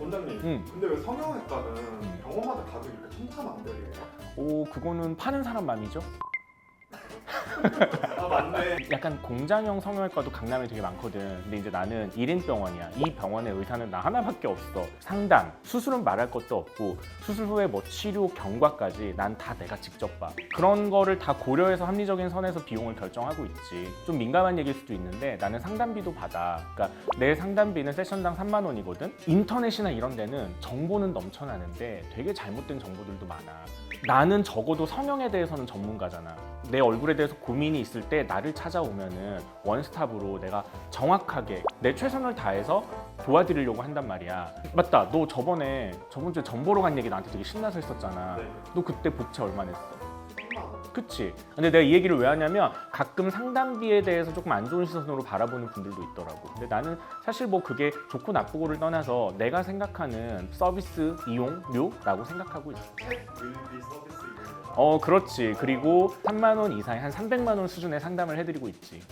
원장님 응. 근데 왜 성형외과는 병원마다 가격이 이렇게 천차만별이에요? 오 그거는 파는 사람 맘이죠. 아 맞네 약간 공장형 성형외과도 강남에 되게 많거든. 근데 이제 나는 1인 병원이야. 이 병원의 의사는 나 하나밖에 없어. 상담, 수술은 말할 것도 없고 수술 후에 뭐 치료, 경과까지 난 다 내가 직접 봐. 그런 거를 다 고려해서 합리적인 선에서 비용을 결정하고 있지. 좀 민감한 얘기일 수도 있는데 나는 상담비도 받아. 그러니까 내 상담비는 세션당 3만 원이거든. 인터넷이나 이런 데는 정보는 넘쳐나는데 되게 잘못된 정보들도 많아. 나는 적어도 성형에 대해서는 전문가잖아. 내 얼굴에 대해서 고민이 있을 때 나를 찾아오면은 원스톱으로 내가 정확하게 내 최선을 다해서 도와드리려고 한단 말이야. 맞다. 너 저번에 저번 주에 전 보러 간 얘기 나한테 되게 신나서 했었잖아. 네. 너 그때 보채 얼마 냈어? 3만 원 그치? 근데 내가 이 얘기를 왜 하냐면 가끔 상담비에 대해서 조금 안 좋은 시선으로 바라보는 분들도 있더라고. 근데 나는 사실 뭐 그게 좋고 나쁘고를 떠나서 내가 생각하는 서비스 이용료라고 생각하고 있어. 거 어, 그렇지. 그리고 3만 원 이상의 한 300만 원 수준의 상담을 해드리고 있지.